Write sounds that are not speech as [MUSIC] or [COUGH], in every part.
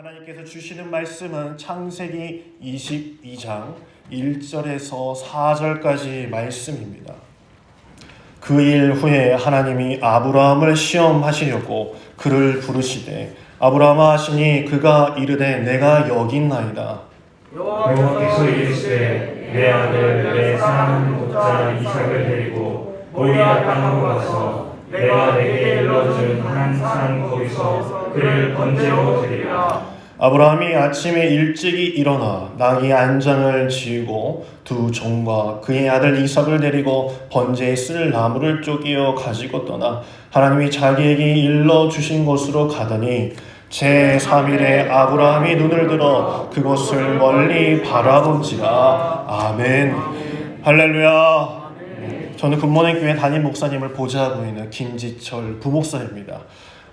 하나님께서 주시는 말씀은 창세기 22장 1절에서 4절까지 말씀입니다. 그 일 후에 하나님이 아브라함을 시험하시려고 그를 부르시되 아브라함아 하시니 그가 이르되 내가 여기 있나이다. 여호와께서 이르시되 내 아들 내 사랑하는 목자 이삭을 데리고 모리아 땅으로 가서 내가 내게 일러준 한 산 거기서 그를 번제로 드리라 아브라함이 아침에 일찍이 일어나 나귀 안장을 지우고 두 종과 그의 아들 이삭을 데리고 번제에 쓸 나무를 쪼개어 가지고 떠나 하나님이 자기에게 일러 주신 곳으로 가더니 제 3일에 아브라함이 눈을 들어 그곳을 멀리 바라본지라 아멘 할렐루야 저는 굿모닝 교회 담임 목사님을 보좌하고 있는 김지철 부목사입니다.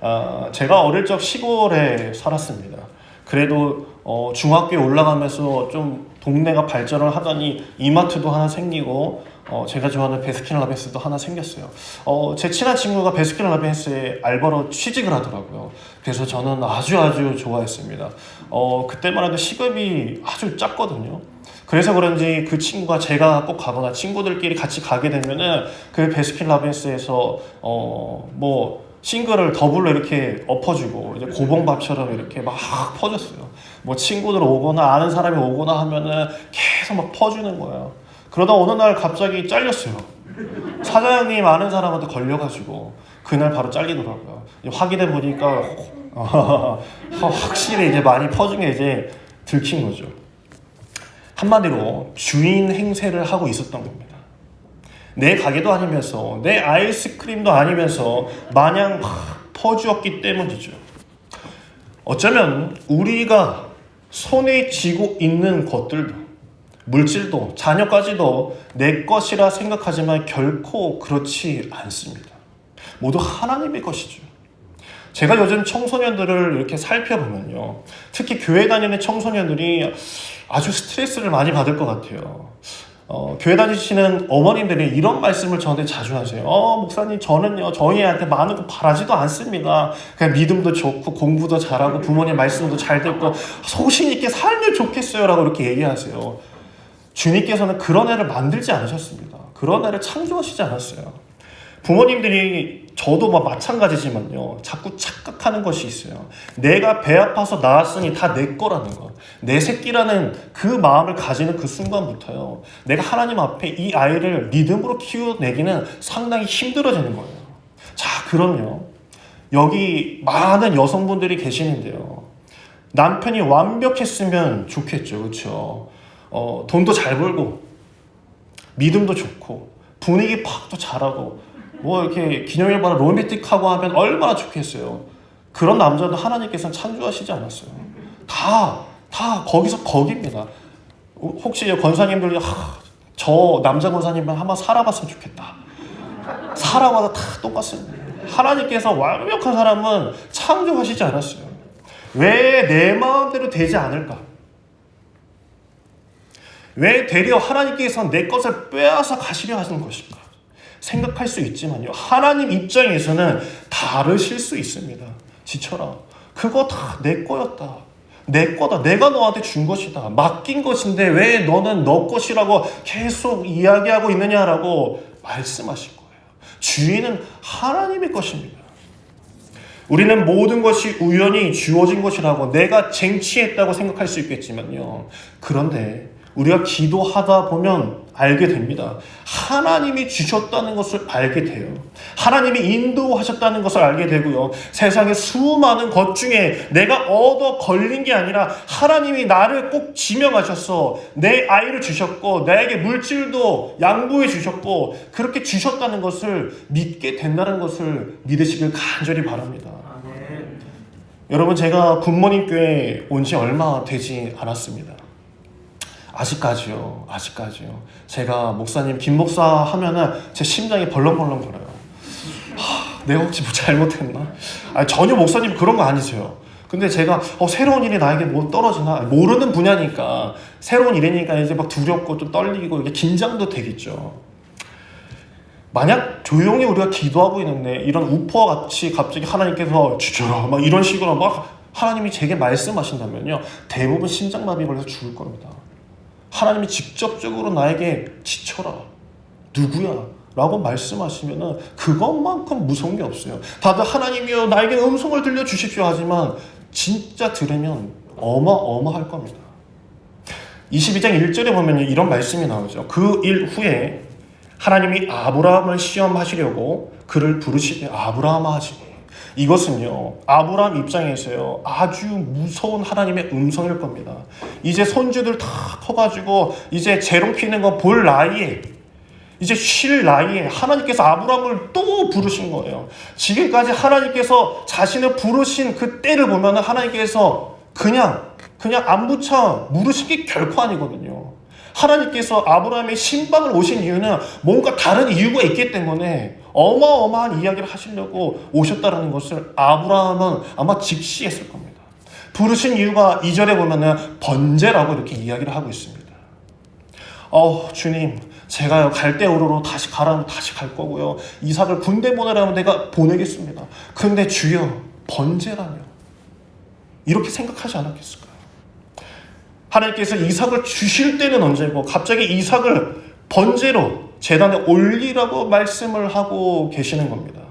아, 제가 어릴 적 시골에 살았습니다. 그래도 어, 중학교에 올라가면서 좀 동네가 발전을 하더니 이마트도 하나 생기고 어, 제가 좋아하는 베스킨라빈스도 하나 생겼어요. 어, 제 친한 친구가 베스킨라빈스에 알바로 취직을 하더라고요. 그래서 저는 아주 아주 좋아했습니다. 어, 그때만 해도 시급이 아주 작거든요. 그래서 그런지 그 친구가 제가 꼭 가거나 친구들끼리 같이 가게 되면은 그 베스킨라빈스에서 어 뭐 싱글을 더블로 이렇게 엎어주고 이제 고봉밥처럼 이렇게 막 퍼줬어요. 뭐 친구들 오거나 아는 사람이 오거나 하면은 계속 막 퍼주는 거예요. 그러다 어느 날 갑자기 잘렸어요. 사장님 아는 사람한테 걸려가지고 그날 바로 잘리더라고요. 확인해 보니까 [LAUGHS] 확실히 이제 많이 퍼준 게 이제 들킨 거죠. 한마디로 주인 행세를 하고 있었던 겁니다. 내 가게도 아니면서 내 아이스크림도 아니면서 마냥 막 퍼주었기 때문이죠. 어쩌면 우리가 손에 쥐고 있는 것들도 물질도 자녀까지도 내 것이라 생각하지만 결코 그렇지 않습니다. 모두 하나님의 것이죠. 제가 요즘 청소년들을 이렇게 살펴보면요. 특히 교회 다니는 청소년들이 아주 스트레스를 많이 받을 것 같아요. 어, 교회 다니시는 어머님들이 이런 말씀을 저한테 자주 하세요. 어, 목사님, 저는요, 저희 애한테 많은 거 바라지도 않습니다. 그냥 믿음도 좋고, 공부도 잘하고, 부모님 말씀도 잘 듣고, 소신있게 살면 좋겠어요. 라고 이렇게 얘기하세요. 주님께서는 그런 애를 만들지 않으셨습니다. 그런 애를 창조하시지 않았어요. 부모님들이 저도 뭐 마찬가지지만요. 자꾸 착각하는 것이 있어요. 내가 배 아파서 낳았으니 다 내 거라는 것. 내 새끼라는 그 마음을 가지는 그 순간부터요. 내가 하나님 앞에 이 아이를 믿음으로 키워내기는 상당히 힘들어지는 거예요. 자, 그럼요. 여기 많은 여성분들이 계시는데요. 남편이 완벽했으면 좋겠죠. 그렇죠? 어, 돈도 잘 벌고 믿음도 좋고 분위기 팍도 잘하고 뭐 이렇게 기념일마다 로맨틱하고 하면 얼마나 좋겠어요. 그런 남자도 하나님께서는 창조하시지 않았어요. 다, 다 거기서 거기입니다. 혹시 권사님들이 하, 저 남자 권사님은 한번 살아봤으면 좋겠다. 살아봐도 다 똑같습니다. 하나님께서 완벽한 사람은 창조하시지 않았어요. 왜 내 마음대로 되지 않을까? 왜 되려 하나님께서 내 것을 빼앗아 가시려 하시는 것인가? 생각할 수 있지만요. 하나님 입장에서는 다르실 수 있습니다. 지쳐라. 그거 다 내 거였다. 내 거다. 내가 너한테 준 것이다. 맡긴 것인데 왜 너는 너 것이라고 계속 이야기하고 있느냐라고 말씀하신 거예요. 주인은 하나님의 것입니다. 우리는 모든 것이 우연히 주어진 것이라고 내가 쟁취했다고 생각할 수 있겠지만요. 그런데 우리가 기도하다 보면 알게 됩니다. 하나님이 주셨다는 것을 알게 돼요. 하나님이 인도하셨다는 것을 알게 되고요. 세상의 수많은 것 중에 내가 얻어 걸린 게 아니라 하나님이 나를 꼭 지명하셔서 내 아이를 주셨고 나에게 물질도 양보해 주셨고 그렇게 주셨다는 것을 믿게 된다는 것을 믿으시길 간절히 바랍니다. 여러분 제가 굿모닝 교회 온 지 얼마 되지 않았습니다. 아직까지요. 아직까지요. 제가 목사님 김 목사 하면은 제 심장이 벌렁벌렁 거려요. 하, 내가 혹시 뭐 잘못했나? 아니, 전혀 목사님 그런 거 아니세요. 근데 제가 어, 새로운 일이 나에게 뭐 떨어지나 모르는 분야니까 새로운 일이니까 이제 막 두렵고 좀 떨리고 이게 긴장도 되겠죠. 만약 조용히 우리가 기도하고 있는데 이런 우퍼와 같이 갑자기 하나님께서 주저라 막 이런 식으로 막 하나님이 제게 말씀하신다면요. 대부분 심장마비 걸려서 죽을 겁니다. 하나님이 직접적으로 나에게 지쳐라. 누구야? 라고 말씀하시면은 그것만큼 무서운 게 없어요. 다들 하나님이여 나에게 음성을 들려 주십시오 하지만 진짜 들으면 어마어마할 겁니다. 22장 1절에 보면 이런 말씀이 나오죠. 그 일 후에 하나님이 아브라함을 시험하시려고 그를 부르시되 아브라함아 하시니 이것은요 아브라함 입장에서요 아주 무서운 하나님의 음성일 겁니다. 이제 손주들 다 커가지고 이제 재롱 피는 거 볼 나이에 이제 쉴 나이에 하나님께서 아브라함을 또 부르신 거예요. 지금까지 하나님께서 자신을 부르신 그 때를 보면 하나님께서 그냥 그냥 안부차 물으신 게 결코 아니거든요. 하나님께서 아브라함의 신방을 오신 이유는 뭔가 다른 이유가 있기 때문에 어마어마한 이야기를 하시려고 오셨다라는 것을 아브라함은 아마 직시했을 겁니다. 부르신 이유가 2절에 보면은 번제라고 이렇게 이야기를 하고 있습니다. 어, 주님, 제가요 갈대우르로 다시 가라면 다시 갈 거고요. 이삭을 군대 보내라면 내가 보내겠습니다. 근데 주여 번제라뇨. 이렇게 생각하지 않았겠을까요? 하나님께서 이삭을 주실 때는 언제고 갑자기 이삭을 번제로 재단에 올리라고 말씀을 하고 계시는 겁니다.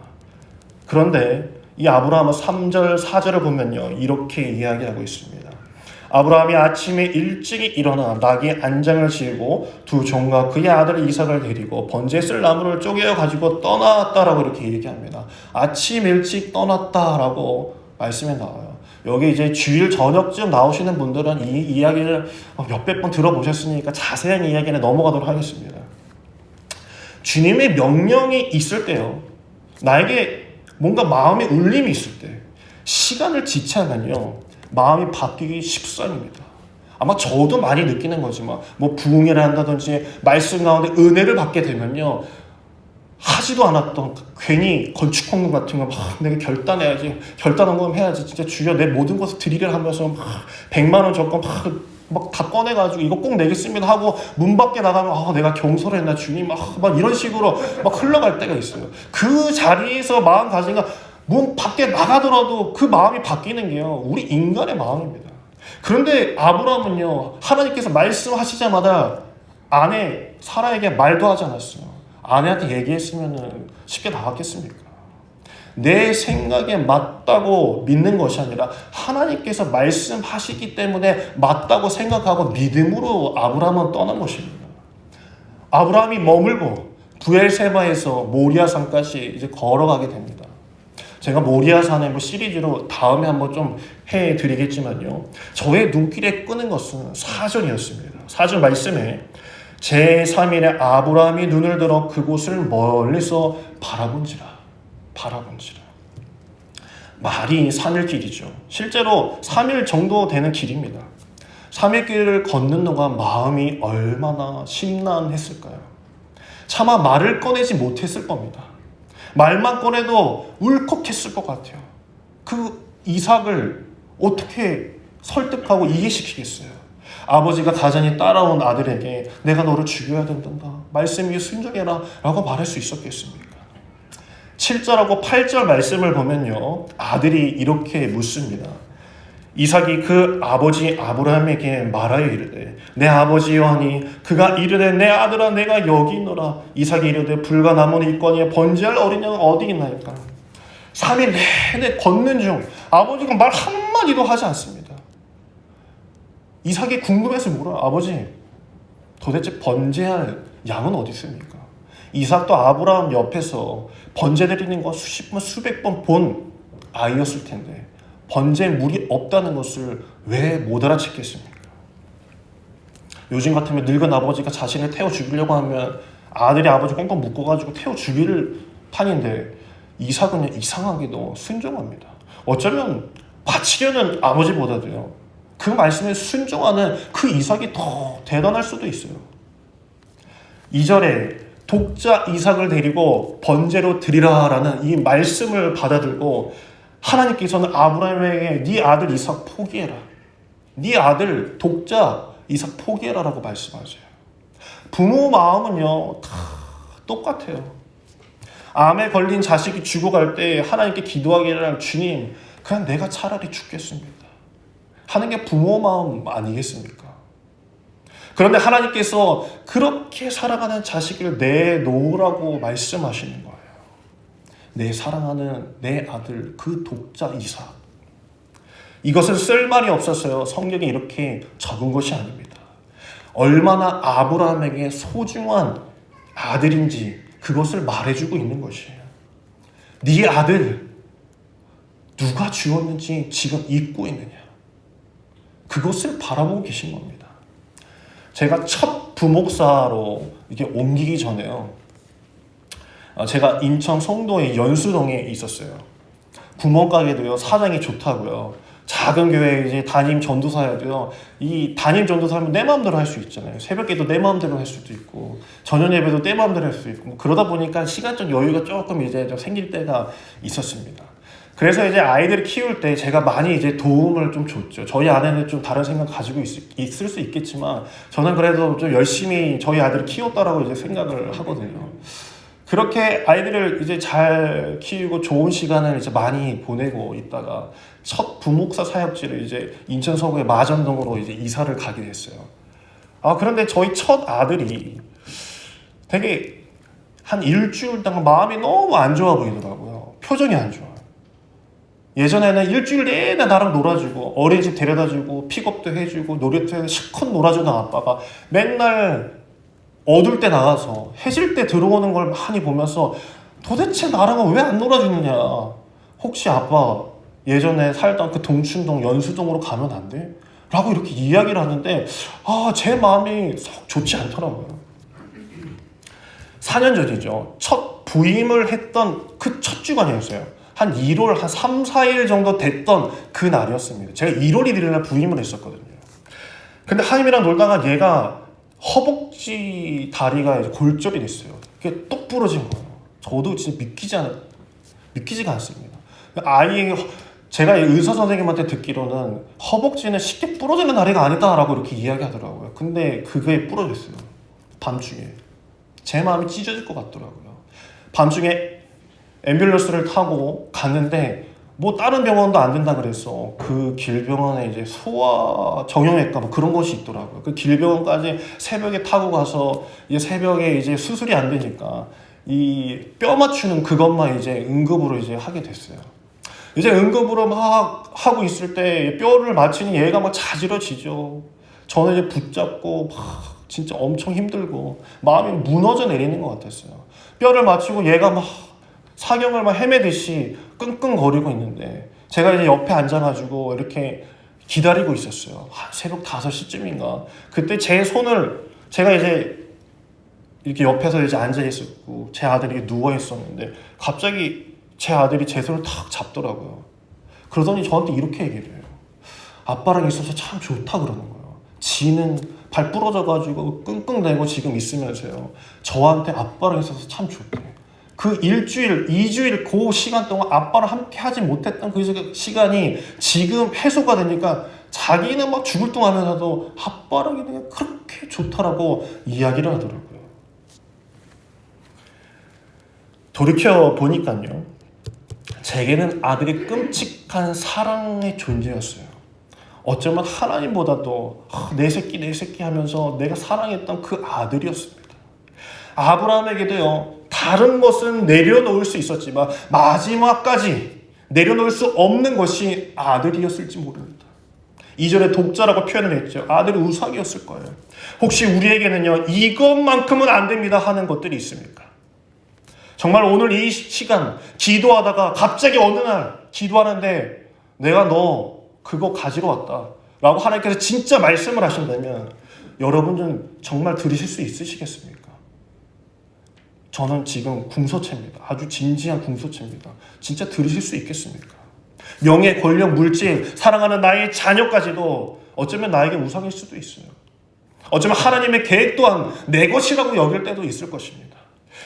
그런데 이 아브라함은 3절, 4절을 보면요. 이렇게 이야기하고 있습니다. 아브라함이 아침에 일찍이 일어나 낙에 안장을 지고 두 종과 그의 아들 이삭을 데리고 번제 쓸 나무를 쪼개어 가지고 떠났다라고 이렇게 얘기합니다. 아침 일찍 떠났다라고 말씀에 나와요. 여기 이제 주일 저녁쯤 나오시는 분들은 이 이야기를 몇백 번 들어보셨으니까 자세한 이야기는 넘어가도록 하겠습니다. 주님의 명령이 있을 때요. 나에게 뭔가 마음의 울림이 있을 때 시간을 지체하면요. 마음이 바뀌기 십상입니다. 아마 저도 많이 느끼는 거지만 뭐 부흥회를 한다든지 말씀 가운데 은혜를 받게 되면요. 하지도 않았던 괜히 건축 헌금 같은 거 막 내가 결단해야지 결단 헌금 해야지 진짜 주여 내 모든 것을 드리려 하면서 막 100만 원 적금 막 다 꺼내가지고 이거 꼭 내겠습니다 하고 문 밖에 나가면 아 내가 경솔했나 주님? 막, 막 이런 식으로 막 흘러갈 때가 있어요. 그 자리에서 마음 가진가 문 밖에 나가더라도 그 마음이 바뀌는 게요 우리 인간의 마음입니다. 그런데 아브라함은요 하나님께서 말씀하시자마자 아내 사라에게 말도 하지 않았어요. 아내한테 얘기했으면 쉽게 나왔겠습니까? 내 생각에 맞다고 믿는 것이 아니라 하나님께서 말씀하시기 때문에 맞다고 생각하고 믿음으로 아브라함은 떠난 것입니다. 아브라함이 머물고 부엘세바에서 모리아산까지 이제 걸어가게 됩니다. 제가 모리아산의 뭐 시리즈로 다음에 한번 좀 해드리겠지만요. 저의 눈길에 끄는 것은 사절이었습니다. 사절 말씀에 제3일에 아브라함이 눈을 들어 그곳을 멀리서 바라본지라 바라본지라 말이 3일 길이죠. 실제로 3일 정도 되는 길입니다. 3일 길을 걷는 동안 마음이 얼마나 심란했을까요? 차마 말을 꺼내지 못했을 겁니다. 말만 꺼내도 울컥했을 것 같아요. 그 이삭을 어떻게 설득하고 이해시키겠어요? 아버지가 가장히 따라온 아들에게 내가 너를 죽여야 된단다. 말씀이 순종해라 라고 말할 수 있었겠습니까? 7절하고 8절 말씀을 보면요. 아들이 이렇게 묻습니다. 이삭이 그 아버지 아브라함에게 말하여 이르되 내 아버지여 하니 그가 이르되 내 아들아 내가 여기 있노라 이삭이 이르되 불과 남은 일거니에 번제할 어린 양은 어디 있나이까 3일 내내 걷는 중 아버지가 말 한마디도 하지 않습니다 이삭이 궁금해서 물어요. 아버지, 도대체 번제할 양은 어디 있습니까? 이삭도 아브라함 옆에서 번제 드리는 거 수십 번, 수백 번 본 아이였을 텐데 번제 물이 없다는 것을 왜 못 알아챘겠습니까? 요즘 같으면 늙은 아버지가 자신을 태워 죽이려고 하면 아들이 아버지 꽁꽁 묶어가지고 태워 죽일 판인데 이삭은 이상하게도 순종합니다. 어쩌면 바치려는 아버지보다도요. 그 말씀에 순종하는 그 이삭이 더 대단할 수도 있어요. 2절에 독자 이삭을 데리고 번제로 드리라라는 이 말씀을 받아들고 하나님께서는 아브라함에게 네 아들 이삭 포기해라. 네 아들 독자 이삭 포기해라라고 말씀하세요. 부모 마음은요 다 똑같아요. 암에 걸린 자식이 죽어갈 때 하나님께 기도하기를 주님 그냥 내가 차라리 죽겠습니다. 하는 게 부모 마음 아니겠습니까? 그런데 하나님께서 그렇게 사랑하는 자식을 내놓으라고 말씀하시는 거예요. 내 사랑하는 내 아들 그 독자 이삭. 이것은 쓸 말이 없었어요. 성경에 이렇게 적은 것이 아닙니다. 얼마나 아브라함에게 소중한 아들인지 그것을 말해주고 있는 것이에요. 네 아들 누가 주었는지 지금 잊고 있느냐? 그것을 바라보고 계신 겁니다. 제가 첫 부목사로 이게 옮기기 전에요. 아, 제가 인천 송도의 연수동에 있었어요. 구멍가게도요 사장이 좋다고요. 작은 교회 이제 담임 전도사여도요. 이 담임 전도사면 내 마음대로 할 수 있잖아요. 새벽에도 내 마음대로 할 수도 있고 저녁 예배도 내 마음대로 할 수 있고 뭐 그러다 보니까 시간적 여유가 조금 이제 좀 생길 때가 있었습니다. 그래서 이제 아이들을 키울 때 제가 많이 이제 도움을 좀 줬죠. 저희 아내는 좀 다른 생각 가지고 있, 있을 수 있겠지만 저는 그래도 좀 열심히 저희 아들을 키웠다라고 이제 생각을 하거든요. 그렇게 아이들을 이제 잘 키우고 좋은 시간을 이제 많이 보내고 있다가 첫 부목사 사역지를 이제 인천 서구의 마전동으로 이제 이사를 가게 됐어요. 아 그런데 저희 첫 아들이 되게 한 일주일 동안 마음이 너무 안 좋아 보이더라고요. 표정이 안 좋아요. 예전에는 일주일 내내 나랑 놀아주고 어린이집 데려다주고 픽업도 해주고 놀이터에서 실컷 놀아주는 아빠가 맨날 어둘 때 나가서 해질 때 들어오는 걸 많이 보면서 도대체 나랑은 왜 안 놀아주느냐. 혹시 아빠 예전에 살던 그 동춘동 연수동으로 가면 안 돼? 라고 이렇게 이야기를 하는데 아 제 마음이 썩 좋지 않더라고요. 4년 전이죠. 첫 부임을 했던 그 첫 주간이었어요 한 1월 한 3, 4일 정도 됐던 그 날이었습니다 제가 1월 1일 날 부임을 했었거든요 근데 하임이랑 놀다가 얘가 허벅지 다리가 이제 골절이 됐어요. 그게 똑 부러진 거예요. 저도 진짜 믿기지 않, 믿기지가 않습니다. 아이 제가 의사 선생님한테 듣기로는 허벅지는 쉽게 부러지는 다리가 아니다라고 이렇게 이야기하더라고요. 근데 그게 부러졌어요. 밤중에 제 마음이 찢어질 것 같더라고요. 밤중에 앰뷸런스를 타고 갔는데 뭐 다른 병원도 안 된다 그래서 그 길병원에 이제 소아 정형외과 뭐 그런 것이 있더라고요. 그 길병원까지 새벽에 타고 가서 이제 새벽에 이제 수술이 안 되니까 이 뼈 맞추는 그것만 이제 응급으로 이제 하게 됐어요. 이제 응급으로 막 하고 있을 때 뼈를 맞추니 얘가 막 자지러지죠. 저는 이제 붙잡고 막 진짜 엄청 힘들고 마음이 무너져 내리는 것 같았어요. 뼈를 맞추고 얘가 막 사경을 막 헤매듯이 끙끙거리고 있는데 제가 이제 옆에 앉아가지고 이렇게 기다리고 있었어요. 한 새벽 5시쯤인가. 그때 제 손을 제가 이제 이렇게 옆에서 이제 앉아 있었고 제 아들이 누워 있었는데 갑자기 제 아들이 제 손을 탁 잡더라고요. 그러더니 저한테 이렇게 얘기를 해요. 아빠랑 있어서 참 좋다 그러는 거예요. 지는 발 부러져가지고 끙끙대고 지금 있으면서요. 저한테 아빠랑 있어서 참 좋대. 그 일주일, 이주일 그 시간 동안 아빠랑 함께 하지 못했던 그 시간이 지금 해소가 되니까 자기는 막 죽을 둥 하면서도 아빠랑 게 그렇게 좋다라고 이야기를 하더라고요. 돌이켜 보니까요. 제게는 아들이 끔찍한 사랑의 존재였어요. 어쩌면 하나님보다도 아, 내 새끼 내 새끼 하면서 내가 사랑했던 그 아들이었습니다. 아브라함에게도요. 다른 것은 내려놓을 수 있었지만 마지막까지 내려놓을 수 없는 것이 아들이었을지 모릅니다. 이전에 독자라고 표현을 했죠. 아들이 우상이었을 거예요. 혹시 우리에게는요, 이것만큼은 안 됩니다 하는 것들이 있습니까? 정말 오늘 이 시간 기도하다가 갑자기 어느 날 기도하는데 내가 너 그거 가지러 왔다. 라고 하나님께서 진짜 말씀을 하신다면 여러분은 정말 들으실 수 있으시겠습니까? 저는 지금 궁서체입니다. 아주 진지한 궁서체입니다. 진짜 들으실 수 있겠습니까? 명예, 권력, 물질, 사랑하는 나의 자녀까지도 어쩌면 나에게 우상일 수도 있어요. 어쩌면 하나님의 계획 또한 내 것이라고 여길 때도 있을 것입니다.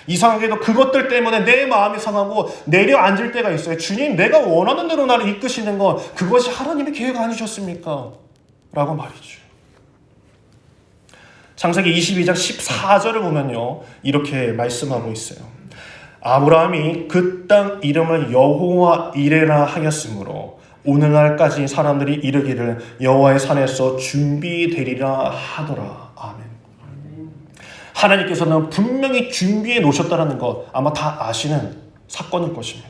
이상하게도 그것들 때문에 내 마음이 상하고 내려앉을 때가 있어요. 주님, 내가 원하는 대로 나를 이끄시는 건 그것이 하나님의 계획 아니셨습니까? 라고 말이죠. 창세기 22장 14절을 보면요. 이렇게 말씀하고 있어요. 아브라함이 그 땅 이름을 여호와 이레라 하였으므로 오늘날까지 사람들이 이르기를 여호와의 산에서 준비되리라 하더라. 아멘. 하나님께서는 분명히 준비해 놓으셨다는 것 아마 다 아시는 사건일 것입니다.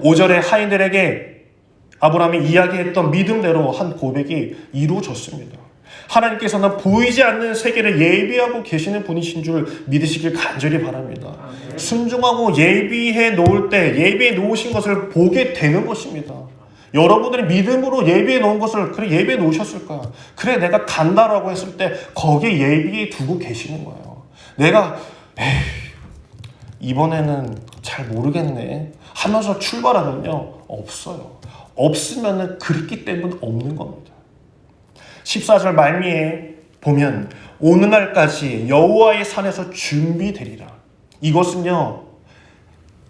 5절에 하인들에게 아브라함이 이야기했던 믿음대로 한 고백이 이루어졌습니다. 하나님께서는 보이지 않는 세계를 예비하고 계시는 분이신 줄 믿으시길 간절히 바랍니다. 순종하고 예비해 놓을 때 예비해 놓으신 것을 보게 되는 것입니다. 여러분들이 믿음으로 예비해 놓은 것을 그래 예비해 놓으셨을까? 그래 내가 간다라고 했을 때 거기에 예비해 두고 계시는 거예요. 내가 에이 이번에는 잘 모르겠네 하면서 출발하면요 없어요. 없으면은 그렇기 때문 없는 겁니다. 14절 말미에 보면 오늘날까지 여호와의 산에서 준비되리라. 이것은요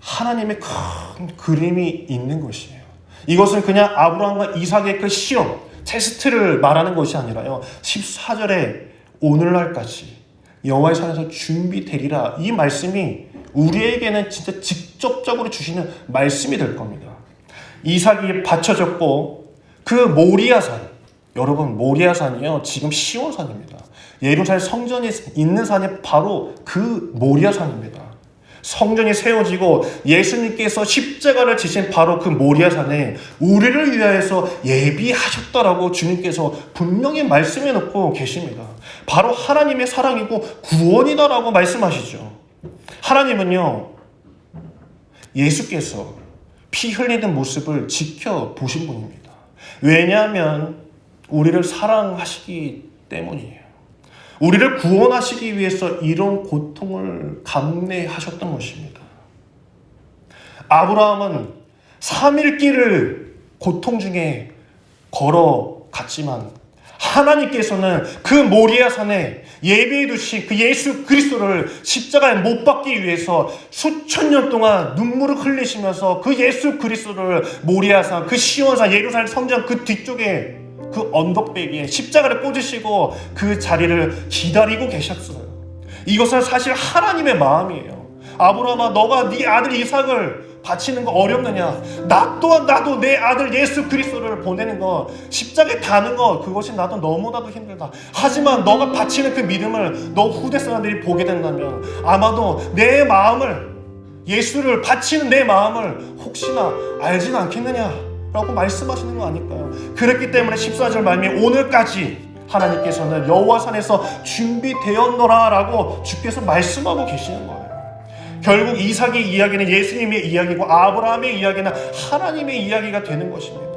하나님의 큰 그림이 있는 것이에요. 이것은 그냥 아브라함과 이삭의 그 시험, 테스트를 말하는 것이 아니라요. 14절에 오늘날까지 여호와의 산에서 준비되리라. 이 말씀이 우리에게는 진짜 직접적으로 주시는 말씀이 될 겁니다. 이삭이 바쳐졌고 그 모리아산 여러분 모리아산이요 지금 시온산입니다. 예루살렘 성전이 있는 산이 바로 그 모리아산입니다. 성전이 세워지고 예수님께서 십자가를 지신 바로 그 모리아산에 우리를 위하여서 예비하셨다라고 주님께서 분명히 말씀해 놓고 계십니다. 바로 하나님의 사랑이고 구원이다라고 말씀하시죠. 하나님은요 예수께서 피 흘리는 모습을 지켜보신 분입니다. 왜냐하면 우리를 사랑하시기 때문이에요. 우리를 구원하시기 위해서 이런 고통을 감내하셨던 것입니다. 아브라함은 3일 길을 고통 중에 걸어갔지만 하나님께서는 그 모리아 산에 예배해 두신 그 예수 그리스도를 십자가에 못 박기 위해서 수천 년 동안 눈물을 흘리시면서 그 예수 그리스도를 모리아 산 그 시온산 예루살렘 성전 그 뒤쪽에 그 언덕배기에 십자가를 꽂으시고 그 자리를 기다리고 계셨어요. 이것은 사실 하나님의 마음이에요. 아브라함아 너가 네 아들 이삭을 바치는 거 어렵느냐? 나 또한 나도 내 아들 예수 그리스도를 보내는 거 십자가에 다는 거 그것이 나도 너무나도 힘들다. 하지만 너가 바치는 그 믿음을 너 후대 사람들이 보게 된다면 아마도 내 마음을 예수를 바치는 내 마음을 혹시나 알지는 않겠느냐? 라고 말씀하시는 거 아닐까요? 그렇기 때문에 14절 말미에 오늘까지 하나님께서는 여호와 산에서 준비되었노라 라고 주께서 말씀하고 계시는 거예요. 결국 이삭의 이야기는 예수님의 이야기고 아브라함의 이야기는 하나님의 이야기가 되는 것입니다.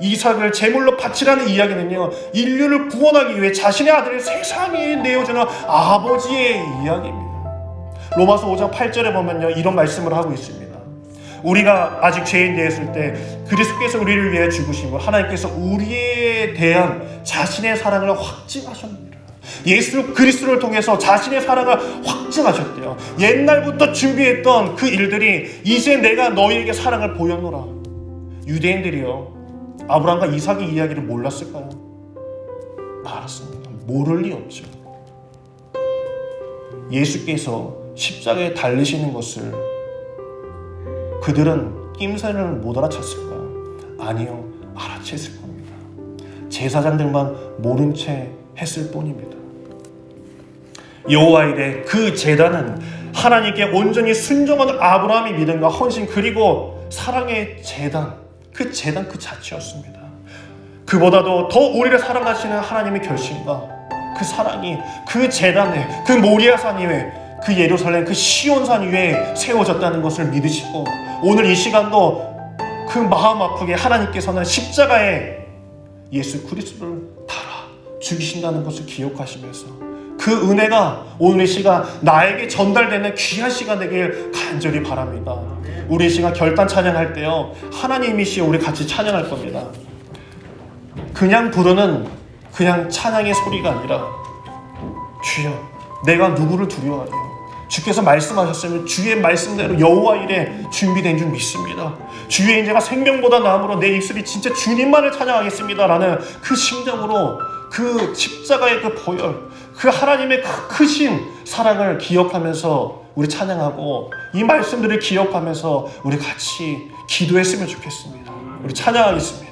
이삭을 제물로 바치라는 이야기는요 인류를 구원하기 위해 자신의 아들을 세상에 내어주는 아버지의 이야기입니다. 로마서 5장 8절에 보면요 이런 말씀을 하고 있습니다. 우리가 아직 죄인 되었을 때 그리스도께서 우리를 위해 죽으시고 하나님께서 우리에 대한 자신의 사랑을 확증하셨습니다. 예수 그리스도를 통해서 자신의 사랑을 확증하셨대요. 옛날부터 준비했던 그 일들이 이제 내가 너희에게 사랑을 보였노라. 유대인들이요. 아브라함과 이삭의 이야기를 몰랐을까요? 알았습니다. 모를 리 없죠. 예수께서 십자가에 달리시는 것을 그들은 낌새를 못 알아챘을까요? 아니요, 알아챘을 겁니다. 제사장들만 모른 채 했을 뿐입니다. 여호와 이래 그 제단은 하나님께 온전히 순종하는 아브라함의 믿음과 헌신 그리고 사랑의 제단 그 제단 그 자체였습니다. 그보다도 더 우리를 사랑하시는 하나님의 결심과 그 사랑이 그 제단에 그 모리아산 위에 그 예루살렘 그 시온산 위에 세워졌다는 것을 믿으시고 오늘 이 시간도 그 마음 아프게 하나님께서는 십자가에 예수 그리스도를 달아 죽이신다는 것을 기억하시면서 그 은혜가 오늘 이 시간 나에게 전달되는 귀한 시간 되길 간절히 바랍니다. 우리 이 시간 결단 찬양할 때요 하나님이시여 우리 같이 찬양할 겁니다. 그냥 부르는 그냥 찬양의 소리가 아니라 주여 내가 누구를 두려워하리요 주께서 말씀하셨으면 주의 말씀대로 여호와 일에 준비된 줄 믿습니다. 주의 인재가 생명보다 나음으로 내 입술이 진짜 주님만을 찬양하겠습니다라는 그 심정으로 그 십자가의 그 보혈, 그 하나님의 그 크신 사랑을 기억하면서 우리 찬양하고 이 말씀들을 기억하면서 우리 같이 기도했으면 좋겠습니다. 우리 찬양하겠습니다.